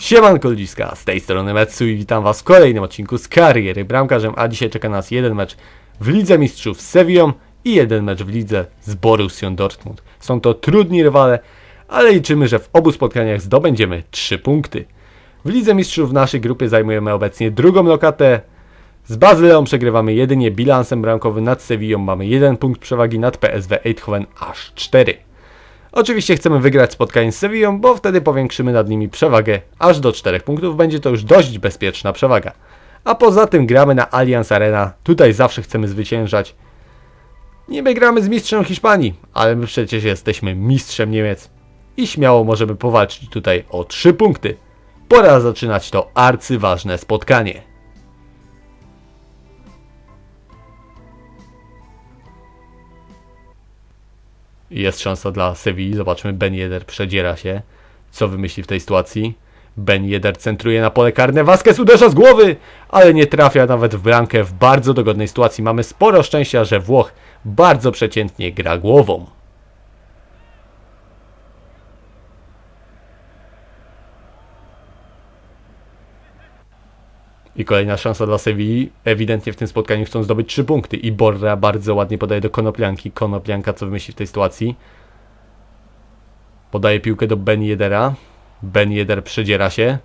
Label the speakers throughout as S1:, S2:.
S1: Siemanko ludziska, z tej strony Metsu i witam was w kolejnym odcinku z kariery bramkarzem, a dzisiaj czeka nas jeden mecz w Lidze Mistrzów z Sevillą i jeden mecz w Lidze z Borussią Dortmund. Są to trudni rywale, ale liczymy, że w obu spotkaniach zdobędziemy 3 punkty. W Lidze Mistrzów w naszej grupie zajmujemy obecnie drugą lokatę, z Bazyleą przegrywamy jedynie bilansem bramkowym, nad Sevillą mamy jeden punkt przewagi, nad PSV Eindhoven aż 4. Oczywiście chcemy wygrać spotkanie z Sevillą, bo wtedy powiększymy nad nimi przewagę aż do 4 punktów. Będzie to już dość bezpieczna przewaga. A poza tym gramy na Allianz Arena. Tutaj zawsze chcemy zwyciężać. Niby gramy z mistrzem Hiszpanii, ale my przecież jesteśmy mistrzem Niemiec. I śmiało możemy powalczyć tutaj o 3 punkty. Pora zaczynać to arcyważne spotkanie. Jest szansa dla Sewilli. Zobaczmy, Ben Yedder przedziera się. Co wymyśli w tej sytuacji? Ben Yedder centruje na pole karne. Vasquez uderza z głowy, ale nie trafia nawet w bramkę w bardzo dogodnej sytuacji. Mamy sporo szczęścia, że Włoch bardzo przeciętnie gra głową. I kolejna szansa dla Sewilli. Ewidentnie w tym spotkaniu chcą zdobyć 3 punkty. I Borra bardzo ładnie podaje do Konoplianki. Konoplianka co wymyśli w tej sytuacji? Podaje piłkę do Ben Yedera. Ben Yedder przedziera się.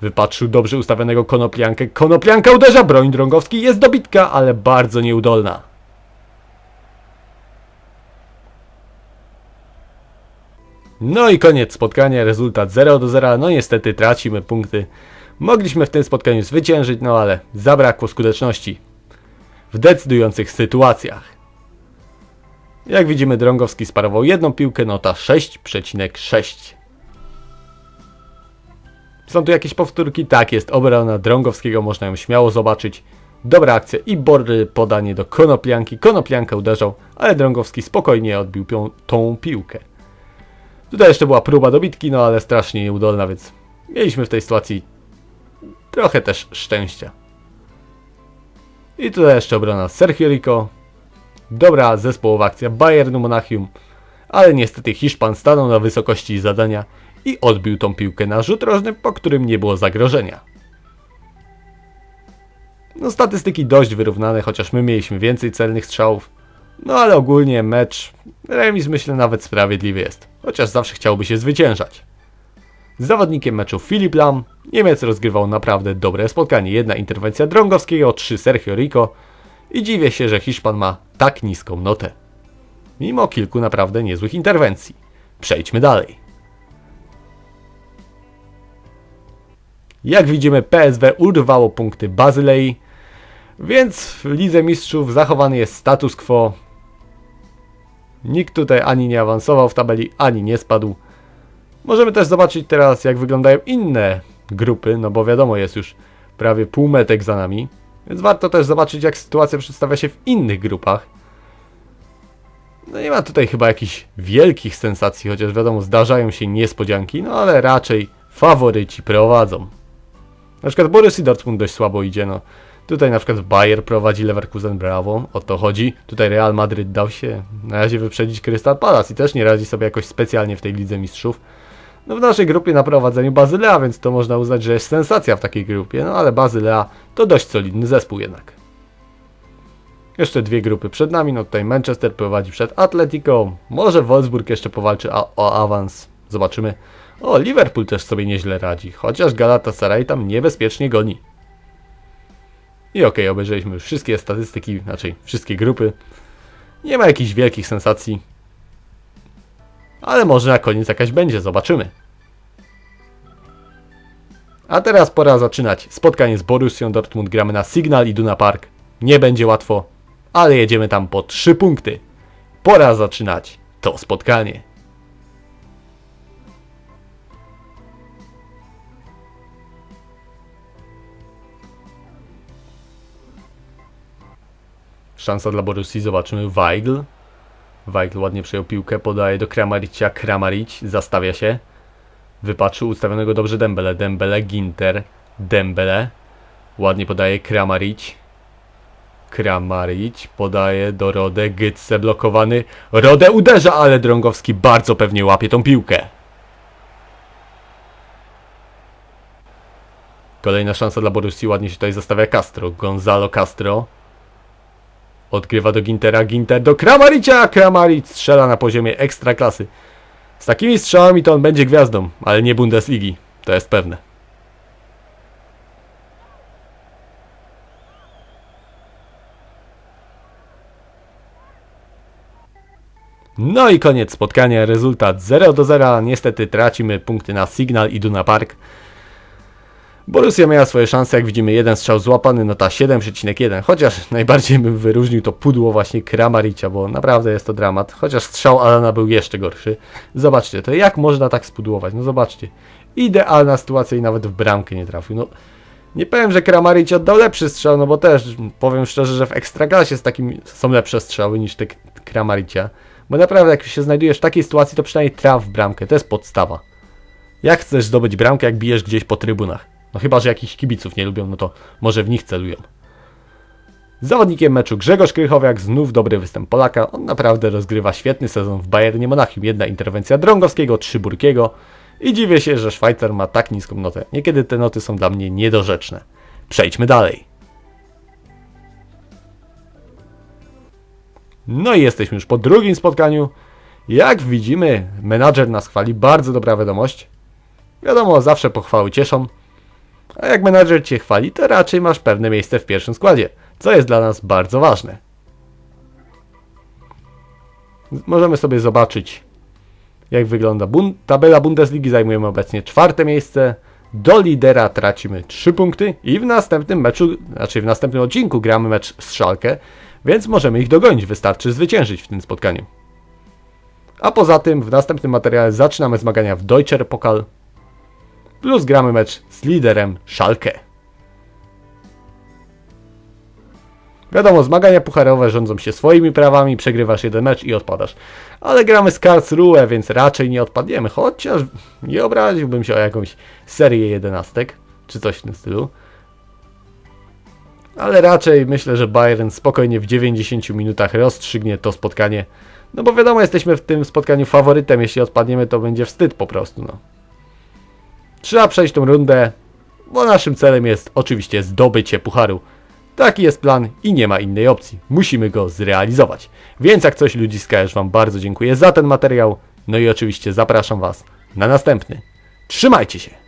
S1: Wypatrzył dobrze ustawionego Konopliankę. Konoplianka uderza! Broń Drągowski jest dobitka, ale bardzo nieudolna. No i koniec spotkania, rezultat 0 do 0. No niestety tracimy punkty. Mogliśmy w tym spotkaniu zwyciężyć, no ale zabrakło skuteczności w decydujących sytuacjach. Jak widzimy, Drągowski sparował jedną piłkę, nota 6,6. Są tu jakieś powtórki? Tak, jest obrona Drągowskiego, można ją śmiało zobaczyć. Dobra akcja i Bory podanie do Konoplianki. Konoplianka uderzał, ale Drągowski spokojnie odbił pią- tą piłkę. Tutaj jeszcze była próba dobitki, no ale strasznie nieudolna, więc mieliśmy w tej sytuacji trochę też szczęścia. I tutaj jeszcze obrona Sergio Rico. Dobra zespołowa akcja Bayernu Monachium, ale niestety Hiszpan stanął na wysokości zadania i odbił tą piłkę na rzut rożny, po którym nie było zagrożenia. No statystyki dość wyrównane, chociaż my mieliśmy więcej celnych strzałów. No ale ogólnie mecz, remis myślę nawet sprawiedliwy jest, chociaż zawsze chciałby się zwyciężać. Zawodnikiem meczu Filip Lam, Niemiec rozgrywał naprawdę dobre spotkanie. Jedna interwencja Drągowskiego, trzy Sergio Rico i dziwię się, że Hiszpan ma tak niską notę. Mimo kilku naprawdę niezłych interwencji. Przejdźmy dalej. Jak widzimy PSW urwało punkty Bazylei, więc w Lidze Mistrzów zachowany jest status quo. Nikt tutaj ani nie awansował w tabeli, ani nie spadł. Możemy też zobaczyć teraz, jak wyglądają inne grupy, no bo wiadomo, jest już prawie półmetek za nami. Więc warto też zobaczyć, jak sytuacja przedstawia się w innych grupach. No nie ma tutaj chyba jakichś wielkich sensacji, chociaż wiadomo, zdarzają się niespodzianki, no ale raczej faworyci prowadzą. Na przykład Borussia Dortmund dość słabo idzie, no. Tutaj na przykład Bayer prowadzi Leverkusen, brawo, o to chodzi. Tutaj Real Madryt dał się na razie wyprzedzić Crystal Palace i też nie radzi sobie jakoś specjalnie w tej Lidze Mistrzów. No w naszej grupie na prowadzeniu Bazylea, więc to można uznać, że jest sensacja w takiej grupie, no ale Bazylea to dość solidny zespół jednak. Jeszcze dwie grupy przed nami, no tutaj Manchester prowadzi przed Atletico, może Wolfsburg jeszcze powalczy o awans, zobaczymy. O, Liverpool też sobie nieźle radzi, chociaż Galatasaray tam niebezpiecznie goni. I okej, okay, obejrzeliśmy już wszystkie statystyki, znaczy wszystkie grupy. Nie ma jakichś wielkich sensacji. Ale może na koniec jakaś będzie, zobaczymy. A teraz pora zaczynać spotkanie z Borussią Dortmund. Gramy na Signal i Duna Park. Nie będzie łatwo, ale jedziemy tam po 3 punkty. Pora zaczynać to spotkanie. Szansa dla Borussii, zobaczymy. Weigl. Weigl ładnie przejął piłkę, podaje do Kramaricia. Kramaric zastawia się. Wypatrzył ustawionego dobrze Dembele. Dembele, Ginter, Dembele. Ładnie podaje Kramaric. Kramaric podaje do Rode. Gytse blokowany. Rode uderza, ale Drągowski bardzo pewnie łapie tą piłkę. Kolejna szansa dla Borussii, ładnie się tutaj zostawia Castro. Gonzalo Castro. Odgrywa do Gintera, Ginter do Kramaricia! Kramaric strzela na poziomie ekstra klasy. Z takimi strzałami to on będzie gwiazdą, ale nie Bundesligi. To jest pewne. No i koniec spotkania, rezultat 0 do 0. Niestety tracimy punkty na Signal i Duna Park. Borussia miała swoje szanse, jak widzimy jeden strzał złapany, no ta 7,1, chociaż najbardziej bym wyróżnił to pudło właśnie Kramaricia, bo naprawdę jest to dramat, chociaż strzał Alana był jeszcze gorszy. Zobaczcie, to jak można tak spudłować, no zobaczcie. Idealna sytuacja i nawet w bramkę nie trafił, no. Nie powiem, że Kramaric oddał lepszy strzał, no bo też powiem szczerze, że w Ekstraklasie z takim są lepsze strzały niż te Kramaricia. Bo naprawdę jak się znajdujesz w takiej sytuacji, to przynajmniej traf w bramkę, to jest podstawa. Jak chcesz zdobyć bramkę, jak bijesz gdzieś po trybunach? No chyba, że jakichś kibiców nie lubią, no to może w nich celują. Zawodnikiem meczu Grzegorz Krychowiak, znów dobry występ Polaka. On naprawdę rozgrywa świetny sezon w Bayernie Monachium. Jedna interwencja Drągowskiego, trzy Burkiego. I dziwię się, że Szwajcar ma tak niską notę. Niekiedy te noty są dla mnie niedorzeczne. Przejdźmy dalej. No i jesteśmy już po drugim spotkaniu. Jak widzimy, menadżer nas chwali. Bardzo dobra wiadomość. Wiadomo, zawsze pochwały cieszą. A jak menadżer cię chwali, to raczej masz pewne miejsce w pierwszym składzie, co jest dla nas bardzo ważne. Możemy sobie zobaczyć, jak wygląda bun tabela Bundesligi. Zajmujemy obecnie czwarte miejsce. Do lidera tracimy 3 punkty i w następnym meczu, znaczy w następnym odcinku gramy mecz z Szalkę, więc możemy ich dogonić, wystarczy zwyciężyć w tym spotkaniu. A poza tym w następnym materiale zaczynamy zmagania w Deutscher Pokal, plus gramy mecz z liderem Schalke. Wiadomo, zmagania pucharowe rządzą się swoimi prawami, przegrywasz jeden mecz i odpadasz. Ale gramy z Karlsruhe, więc raczej nie odpadniemy, chociaż nie obraziłbym się o jakąś serię jedenastek, czy coś w tym stylu. Ale raczej myślę, że Bayern spokojnie w 90 minutach rozstrzygnie to spotkanie. No bo wiadomo, jesteśmy w tym spotkaniu faworytem, jeśli odpadniemy to będzie wstyd po prostu, no. Trzeba przejść tą rundę, bo naszym celem jest oczywiście zdobycie pucharu. Taki jest plan i nie ma innej opcji. Musimy go zrealizować. Więc jak coś ludziska, już Wam bardzo dziękuję za ten materiał. No i oczywiście zapraszam Was na następny. Trzymajcie się!